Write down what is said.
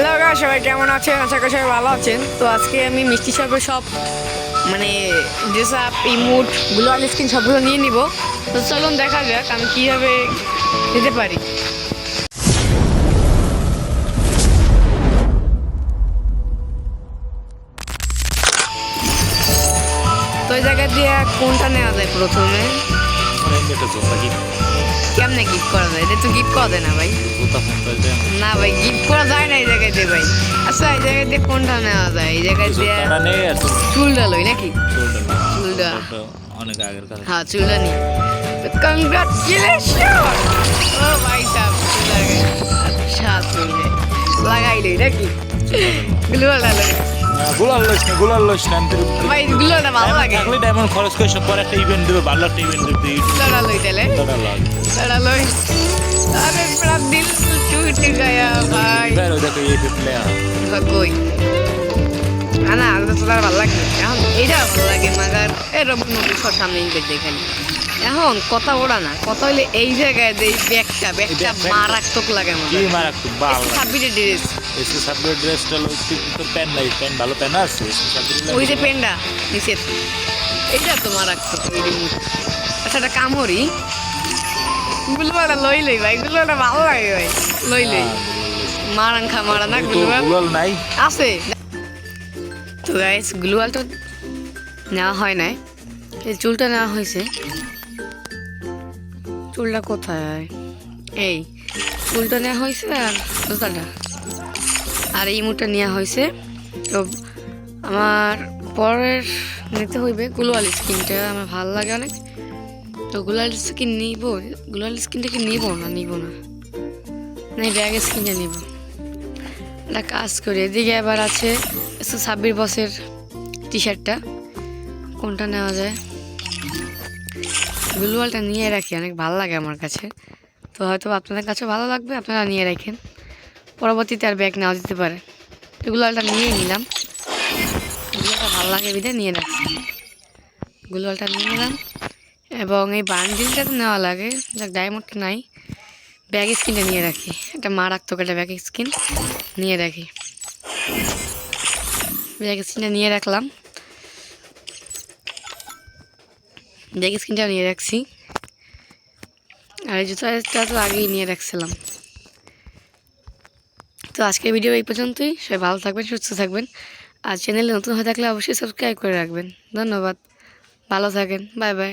Hello guys, সবাই কেমন আছেন? আশা করি ভালো আছেন। তো আজকে আমি মিষ্টি শপের সব মানে ড্রেস আপ ইমোট গ্লোয়াল স্কিন সবগুলো নিয়ে নিব। তো চলুন দেখা যাক আমি কীভাবে নিতে পারি। তো এই জায়গা দিয়ে কোনটা নেওয়া যায় প্রথমে? কেমনে গিফট করা যায়? এটা তো গিফট করা যায় না ভাই। না ভাই গিফট করা যায় না এই জায়গায় দিয়ে ভাই। আচ্ছা এই জায়গায় দিয়ে কোনটা নেওয়া যায়? এই জায়গায় চুলটা লই নাকি? চুলটা অনেক আগের কথা হ্যাঁ চুলটা নি। কংগ্রাচুলেশন ও ভাই সাহেব চুল লাগাই। আচ্ছা চুল লাগাই লই নাকি? গ্লুয়ালটা লই গুলাল লইস না লইস ভাই ভালো লাগে। থাকলে ডায়মন্ড খরচ পরে একটা ইভেন্ট দেবে ভালো একটা ইভেন্ট দেবে লই তাহলে। লই। আরে পুরা দিল টুট গয়া ভাই। বের দেখো এই প্লেয়ার কই? না আলাদা তোলা ভালো লাগে এখন এটা ভালো লাগে মাগার এরকম নতুন সব সামনে ইনভেট দেখানি এখন কথা ওরা না কথা হইলে এই জায়গায় যে ব্যাগটা ব্যাগটা মারাত্মক লাগে আমার কি মার একটু বাল ছাব্বিশের ড্রেস। ড্রেসটা তোর প্যান নাই প্যান ভালো প্যান আছে। ওই যে পেনটা নিচের এইটা তো মারাত্মক আচ্ছা একটা কামড়ি। গুলবাটা লই লই ভাই গুলবাটা ভালো লাগে ভাই। লই লই। মারান খা মারা না গুলবার গুলাল নাই। আছে। তো গাইস গ্লুয়াল তো নেওয়া হয় নাই। এই চুলটা নেওয়া হয়েছে। চুলটা কোথায়? এই চুলটা নেওয়া হয়েছে আর জুতাটা আর এই মুখটা নেওয়া হয়েছে। তো আমার পরের নিতে হইবে গ্লোয়াল স্কিনটা, আমার ভালো লাগে অনেক। তো গ্লোয়াল স্কিন নিব, গ্লোয়াল স্কিনটা কি নিব না নিব না? না ব্যাগ স্কিনটা নিব। একটা কাজ করি, এদিকে আবার আছে ছাব্বিশ বছর টি শার্টটা কোনটা নেওয়া যায়? গুলওয়ালটা নিয়ে রাখি, অনেক ভালো লাগে আমার কাছে। তো হয়তো আপনাদের কাছে ভালো লাগবে, আপনারা নিয়ে রাখেন। পরবর্তীতে আর ব্যাগ নেওয়া যেতে পারে। গুলওয়ালটা নিয়ে নিলাম। গুলওয়ালটা ভালো লাগে বিধে নিয়ে রাখছি গুলওয়ালটা নিয়ে নিলাম। এবং এই বান্ডিলটা তো নেওয়া লাগে। যাক ডায়মন্ডটা নাই। ব্যাগ স্কিনটা নিয়ে রাখি। একটা মারাত্মক একটা ব্যাগ স্কিন নিয়ে রাখি। ব্যাগ স্কিনটা নিয়ে রাখলাম। ব্যাগ স্কিনটা নিয়ে রাখছি। আর এই জুতাটা তো আগেই নিয়ে রাখছিলাম। তো আজকের ভিডিও এই পর্যন্তই। সবাই ভালো থাকবেন, সুস্থ থাকবেন। আর চ্যানেলে নতুন হয়ে থাকলে অবশ্যই সাবস্ক্রাইব করে রাখবেন। ধন্যবাদ। ভালো থাকেন। Bye bye.